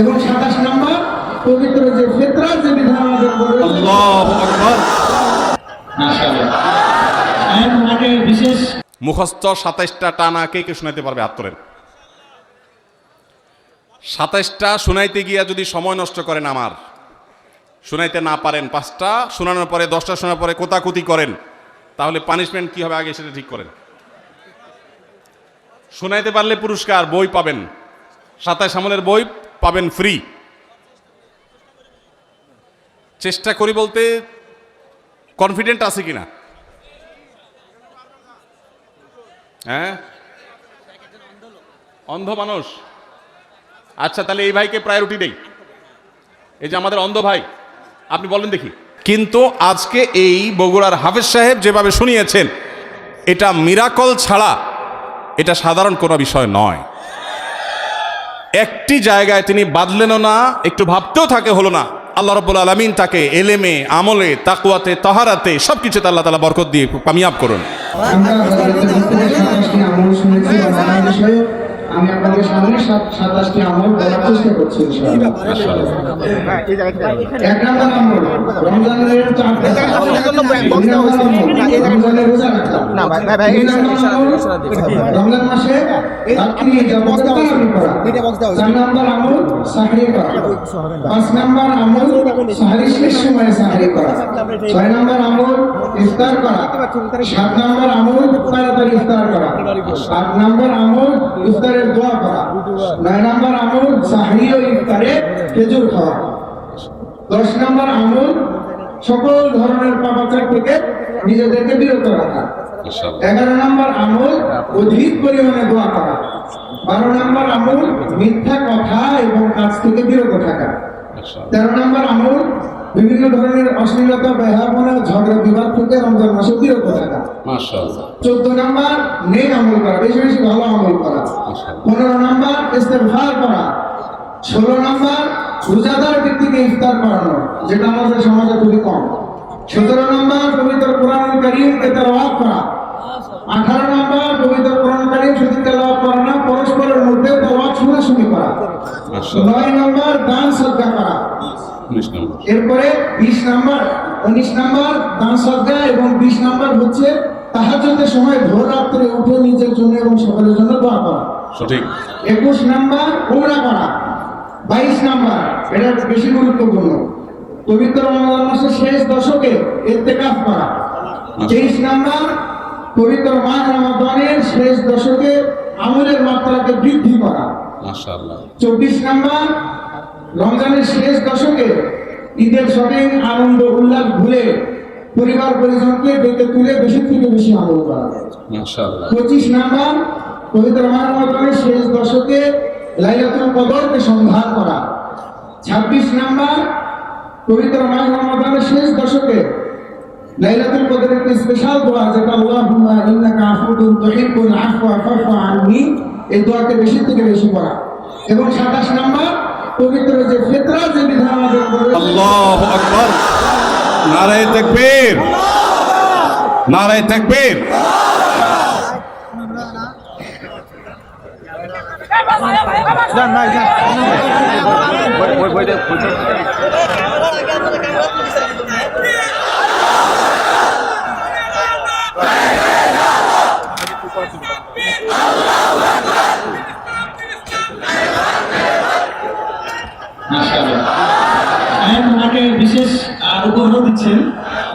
এবং সাতাশ নম্বর পবিত্র যে ফেতরার যে বিধান আমাদের বিশেষ মুখস্থ সাতাইশটা টানা কে কে শোনাইতে পারবে হাত তোলেন? সাতাইশটা শোনাইতে গিয়া যদি সময় নষ্ট করেন আমার শোনাইতে না পারেন পাঁচটা শোনানোর পরে দশটা শোনার পরে কোতাকুতি করেন তাহলে পানিশমেন্ট কি হবে আগে সেটা ঠিক করেন। শোনাইতে পারলে পুরস্কার বই পাবেন। সাতাইশ আমলের বই পাবেন ফ্রি চেষ্টা করি বলতে কনফিডেন্ট আছে কিনা। হ্যাঁ? অন্ধ মানুষ। আচ্ছা তাহলে এই ভাইকে প্রায়োরিটি দেই। এই যে আমাদের অন্ধ ভাই, আপনি বলেন দেখি। কিন্তু আজকে এই বগুড়ার হাফেজ সাহেব যেভাবে শুনিয়েছেন, এটা মিরাকল ছাড়া এটা সাধারণ কোনো বিষয় নয়। একটি জায়গায় তিনি বাদলেনও না একটু ভাবতেও থাকে হলো না। আল্লাহ রব্বুল আলমিন তাকে এলেমে আমলে তাকুয়াতে তহারাতে সব কিছুতে আল্লাহ তালা বরকত দিয়ে কামিয়াব করুন। আমি আপনাদের সামনে সাত- সাতাশটি আমল বলার চেষ্টা করছি এক নম্বর রমজানের চার রমজান মাসে জামাতে তারাবি করা চার নম্বর আমল সাহরি করা। পাঁচ নম্বর আমল সাহরি শেষ সময়ে সাহরি করা। ছয় নম্বর আমল ইফতার করা। সাত নম্বর আমল তাড়াতাড়ি ইফতার করা। আট নম্বর আমল ইফতারের দোয়া করা। নয় নম্বর আমল সাহরি ও ইফতারে খেজুর খাওয়া। দশ নম্বর আমল সকল ধরনের পাপাচার থেকে নিজেদেরকে বিরত রাখা। এগারো নম্বর আমল অধিক পরিমাণে দোয়া করা। বারো নম্বর আমল মিথ্যা কথা এবং কাজ থেকে বিরত থাকা। তেরো নম্বর আমল বিভিন্ন ধরনের অশ্লীলতা ব্যবহার ঝগড়া বিবাদ থেকে রমজান মাসে বিরত থাকা। চোদ্দ নাম্বার নেক আমল করা বেশি বেশি ভালো আমল করা। পনেরো নাম্বার ইস্তেফার করা। ষোলো নাম্বার রোজাদার ব্যক্তিকে ইফতার করানো যেটা আমাদের সমাজে খুবই কম। সতেরো নাম্বার পবিত্র কোরআন করিমকে তেলাওয়াত করা। আঠারো নাম্বার পবিত্র কোরআন করিম শুধু তেলাওয়াত করা না পরস্পরের মধ্যে তেলাওয়াত শুনাশুনি করা। নয় নাম্বার দান সজ্জা করা। এরপরে বিশ নাম্বার উনিশ নাম্বার দান সজ্জা এবং বিশ নাম্বার হচ্ছে তাহাজ্জুদের সময় ভোর রাত্রে উঠে নিজের জন্য এবং সকলের জন্য দোয়া করা। সঠিক। একুশ নাম্বার উমরা করা। বাইশ নাম্বার এটা বেশি গুরুত্বপূর্ণ। পবিত্র রমজান মাসের শেষ দশকে ইত্তেকাফ করা। তেইশ নাম্বার পবিত্র মাস রমাদানের শেষ দশকে আমলের মাত্রাকে বৃদ্ধি করা। চব্বিশ নাম্বার রমজানের শেষ দশকে ঈদের শপিং আনন্দ উল্লাস ভুলে পরিবার পরিজনকে ডেকে তুলে বেশি থেকে বেশি আমল করা। পঁচিশ নাম্বার পবিত্র রমাদানের শেষ দশকে লাইলাতুল কদরকে সন্ধান করা। ছাব্বিশ নাম্বার পবিত্র মাস রমাদানের শেষ দশকে লাইলাতুল কদরের একটি স্পেশাল দোয়া যেটা আল্লাহুম্মা ইন্নাকা আফুতুন তুহিব্বুল আফওয়া ফাফু আননি এই দোয়াকে বেশি থেকে বেশি করা এবং সাতাশ নাম্বার পবিত্র যে ফিতরা যে বিধান আমাদের আল্লাহু আকবার। নারায়ে তাকবীর। নারায়ে তাকবীর। মাশাআল্লাহ। সাহেব ওনাকে বিশেষ আহ, উপহার দিচ্ছেন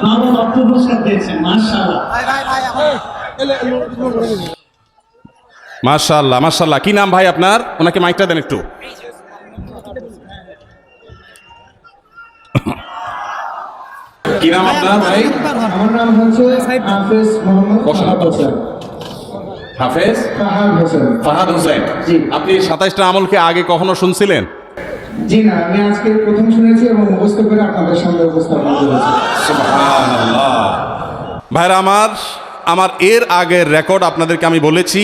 নগদ অর্থ পুরস্কার দিয়েছেন মাশাআল্লাহ মাশাআল্লাহ মাশাআল্লাহ। কি নাম ভাই আপনার? ওনাকে মাইকটা দেন একটু। কি নাম আপনার ভাই? আমার নাম হচ্ছে হাফেজ হাফেজ? ফাহাদ হোসেন। জি। আপনি সাতাইশটা আমলকে আগে কখনো শুনছিলেন? জি না আমি আজকে প্রথম শুনেছি এবং মুখস্থ করে আপনাদের সামনে উপস্থাপন করেছি। ভাইরা আমার আমার এর আগের রেকর্ড আপনাদেরকে আমি বলেছি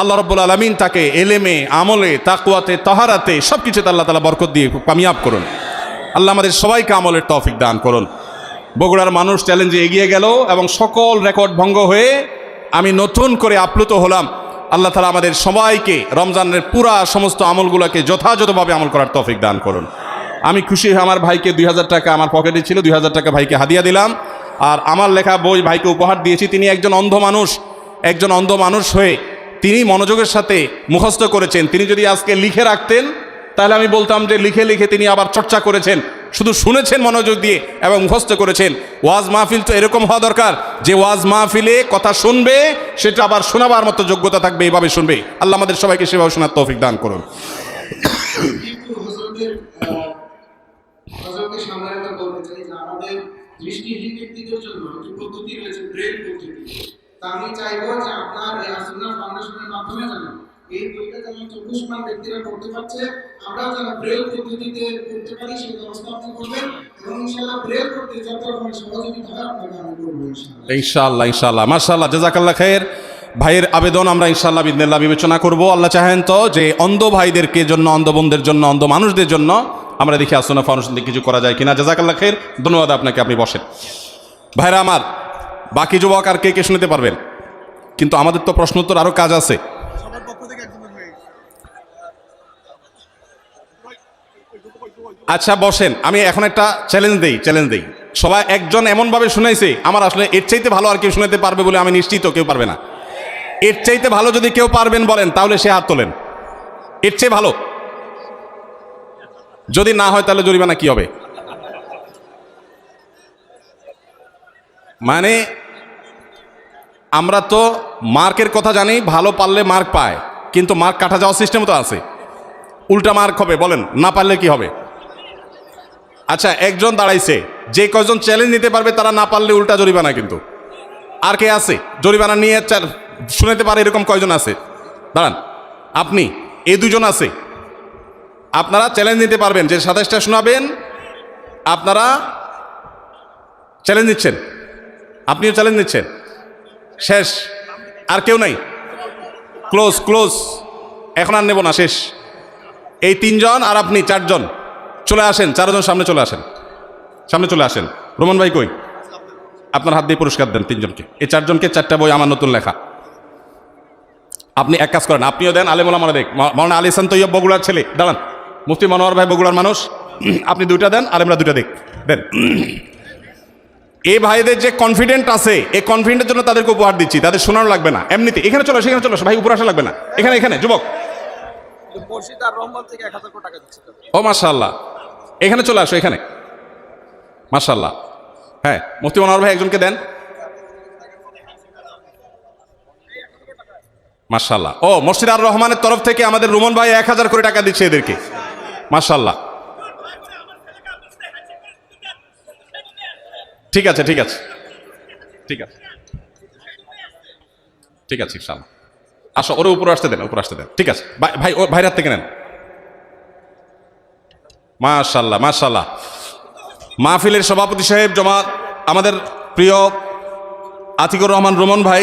আল্লাহ রব্বুল আলমিন তাকে এলেমে, আমলে তাকুয়াতে তহারাতে সব কিছুতে আল্লাহ তালা বরকত দিয়ে কামিয়াব করুন। আল্লাহ আমাদের সবাইকে আমলের তৌফিক দান করুন। বগুড়ার মানুষ চ্যালেঞ্জে এগিয়ে গেল এবং সকল রেকর্ড ভঙ্গ হয়ে আমি নতুন করে আপ্লুত হলাম। আল্লাহ তালা আমাদের সবাইকে রমজানের পুরা সমস্ত আমলগুলোকে যথাযথভাবে আমল করার তৌফিক দান করুন। আমি খুশি হয়ে আমার ভাইকে দুই হাজার টাকা আমার পকেটে ছিল, দুই হাজার টাকা ভাইকে হাদিয়া দিলাম। আর আমার লেখা বই ভাইকে উপহার দিয়েছি। তিনি একজন অন্ধ মানুষ, একজন অন্ধ মানুষ হয়ে তিনি মনোযোগের সাথে মুখস্থ করেছেন। তিনি যদি আজকে লিখে রাখতেন, তাহলে আমি বলতাম যে লিখে লিখে তিনি আবার চর্চা করেছেন। শুধু শুনেছেন মনোযোগ দিয়ে এবং মুখস্থ করেছেন। ওয়াজ মাহফিল তো এরকম হওয়া দরকার যে ওয়াজ মাহফিলে কথা শুনবে, সেটা আবার শোনাবার মতো যোগ্যতা থাকবে এইভাবে শুনবে। আল্লাহ আমাদের সবাইকে সেভাবে শোনার তৌফিক দান করুন। দৃষ্টিহীন ব্যক্তিদের জন্য পদ্ধতি রয়েছে ব্রেল পদ্ধতি। আমি চাইব যে আপনার এই আসুনা ফাউন্ডেশনের মাধ্যমে যেন এই বইটা যেন চক্ষুষ্মান ব্যক্তিরা করতে পারছে, আমরাও যেন ব্রেল পদ্ধতিতে করতে পারি, সেই ব্যবস্থা আপনি করবেন ইনশাআল্লাহ ইনশাআল্লাহ। মার্শাল্লাহ জাজাকাল্লাহ খায়ের। ভাইয়ের আবেদন আমরা ইনশাআল্লাহ বিদিনাল্লাহ বিবেচনা করব। আল্লাহ চাহেন তো যে অন্ধ ভাইদেরকে জন্য, অন্ধ জন্য, অন্ধ মানুষদের জন্য আমরা দেখি আসনা ফাউন্ডেশন কিছু করা যায় কিনা। জাজাকাল্লাহ খায়ের, ধন্যবাদ আপনাকে, আপনি বসেন। ভাইরা আমার বাকি যুবক আর কে কে শুনতে পারবেন? কিন্তু আমাদের তো প্রশ্নোত্তর আরও কাজ আছে। আচ্ছা বসেন। আমি এখন একটা চ্যালেঞ্জ দেই চ্যালেঞ্জ দেই। সবাই একজন এমনভাবে শুনাইছে আমার আসলে এর চাইতে ভালো আর কেউ শুনাতে পারবে বলে আমি নিশ্চিত কেউ পারবে না। এর চাইতে ভালো যদি কেউ পারবেন বলেন তাহলে সে হাত তোলেন। এর চেয়ে ভালো। যদি না হয় তাহলে জরিমানা কি হবে? মানে আমরা তো মার্কের কথা জানি, ভালো পারলে মার্ক পায়, কিন্তু মার্ক কাটা যাওয়ার সিস্টেম তো আছে। উল্টা মার্ক হবে, বলেন, না পারলে কি হবে? আচ্ছা একজন দাঁড়াইছে, যে কয়জন চ্যালেঞ্জ নিতে পারবে তারা না পারলে উল্টা জরিমানা কিন্তু। আর কে আছে? জরিমানা নিয়ে শুনাতে পারে এরকম কয়জন আছে? দাঁড়ান, আপনি এই দুজন আছে। আপনারা চ্যালেঞ্জ নিতে পারবেন, যে সাতাশটা শোনাবেন, আপনারা চ্যালেঞ্জ নিচ্ছেন। আপনিও চ্যালেঞ্জ নিচ্ছেন। শেষ। আর কেউ নাই। Close close. এখন আর নেব না, শেষ। এই তিনজন আর আপনি চারজন। চলে আসেন, চারজন সামনে চলে আসেন। সামনে চলে আসেন। রোমন ভাই কই? আপনার হাত দিয়ে পুরস্কার দেন তিনজনকে। এই চারজনকে চারটা বই আমার নতুন লেখা। আপনি এক কাজ করেন, আপনিও দেন, আলেমুল আমার দেখ। মৌলানা আলী সান তৈয়ব বগুড়ার ছেলে। দাঁড়ান। মুফতি মনোহর ভাই বগুড়ার মানুষ। আপনি দুইটা দেন, আর আমরা দুইটা দেখ। দেন। এই ভাইদের যে কনফিডেন্ট আছে এই কনফিডেন্টের জন্য তাদেরকে উপহার দিচ্ছি তাদের শোনানো লাগবে না এমনিতে এখানে চলো সেখানে চলো ভাই উপরে আসা লাগবে না। এখানে এখানে যুবক। আর। ও মাশাল্লাহ এখানে চলে আসো এখানে। মাশাল্লাহ হ্যাঁ মুফতি মনোহর ভাই একজনকে দেন। মাশাল্লাহ ও মসজিদ রহমানের তরফ থেকে আমাদের রুমন ভাই এক হাজার কোটি টাকা দিচ্ছে এদেরকে। মাশাল্লাহ ঠিক আছে ঠিক আছে। ঠিক আছে। ঠিক আছে ইনশাল্লাহ আসো ওরে উপরে আসতে দেন উপরে আসতে দেন। ঠিক আছে। ভাই ভাই ও ভাইরাত থেকে নেন। মাশাল্লাহ মাশাল্লাহ মাহফিলের সভাপতি সাহেব জমা আমাদের প্রিয় আতিকুর রহমান রোমন ভাই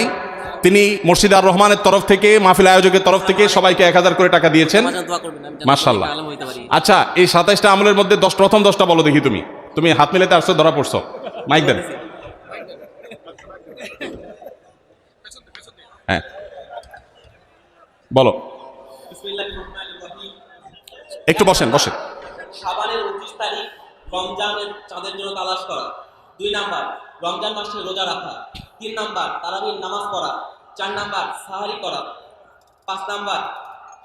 তিনি মুর্শিদ আর রহমানের তরফ থেকে মাহফিল আয়োজকের তরফ থেকে সবাইকে এক হাজার করে টাকা দিয়েছেন। মাশাল্লাহ আচ্ছা এই সাতাইশটা আমলের মধ্যে দশ প্রথম দশটা বলো দেখি তুমি। তুমি হাত মিলাতে আসছো ধরা পড়ছো। মাইক দেন হ্যাঁ। বলো। একটু বসেন বসেন। শাবানের উনত্রিশ তারিখ রমজানের চাঁদের জন্য তালাশ করা। দুই নাম্বার রমজান মাসে রোজা রাখা। তিন নাম্বার তারাবির নামাজ পড়া। চার নাম্বার সাহারি করা। পাঁচ নাম্বার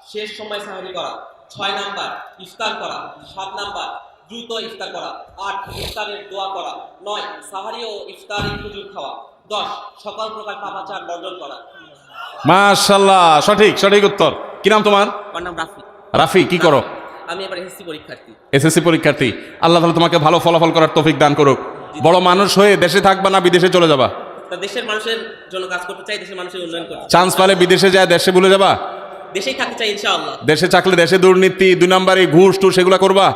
শেষ সময় সাহারি করা। ছয় নাম্বার ইফতার করা। সাত নাম্বার দ্রুত ইফতার করা আট ইফতারের দোয়া করা নয় সাহারি ও ইফতারি খুজুর খাওয়া দশ সকল প্রকার পাপাচার বর্জন করা। মাশাল্লাহ সঠিক সঠিক উত্তর। কি নাম তোমার? আমার নাম রাফি। রাফি কি করো? আমি এবার এসএসসি পরীক্ষার্থী। এসএসসি পরীক্ষার্থী। আল্লাহ তালা তোমাকে ভালো ফলাফল করার তৌফিক দান করুক। বড় মানুষ হয়ে দেশে থাকবা না বিদেশে চলে যাবা? তা দেশের মানুষের জন্য কাজ করতে চাই দেশের মানুষের উন্নয়ন করতে চান্স পালে বিদেশে যায় দেশে ভুলে যাবা? দেশেই থাকতে চাই ইনশাআল্লাহ। দেশে চাকলে দেশে দুর্নীতি দুই নম্বরে ঘুষ টুস সেগুলো করবা?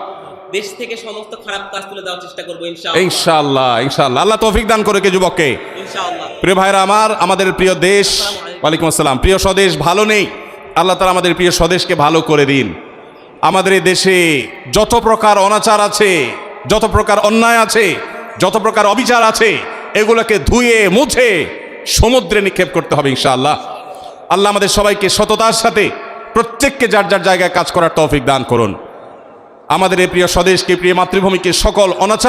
দেশ থেকে সমস্ত খারাপ কাজ তুলে দেওয়ার চেষ্টা করব ইনশাআল্লাহ। ইনশাআল্লাহ আল্লাহ তৌফিক দান করে কে যুবককে? ইনশাআল্লাহ। প্রিয় ভাইরা আমার আমাদের প্রিয় দেশ ওয়ালাইকুম আসসালাম। প্রিয় স্বদেশ ভালো নেই। আল্লাহ তালা আমাদের প্রিয় স্বদেশকে ভালো করে দিন। আমাদের এই দেশে যত প্রকার অনাচার আছে যত প্রকার অন্যায় আছে যত প্রকার অবিচার আছে এগুলোকে ধুয়ে মুছে সমুদ্রে নিক্ষেপ করতে হবে ইনশাআল্লাহ। আল্লাহ আমাদের সবাইকে সততার সাথে প্রত্যেককে যার যার জায়গায় কাজ করার তৌফিক দান করুন। আমাদের এই প্রিয় স্বদেশকে প্রিয় মাতৃভূমিকে সকল অনাচার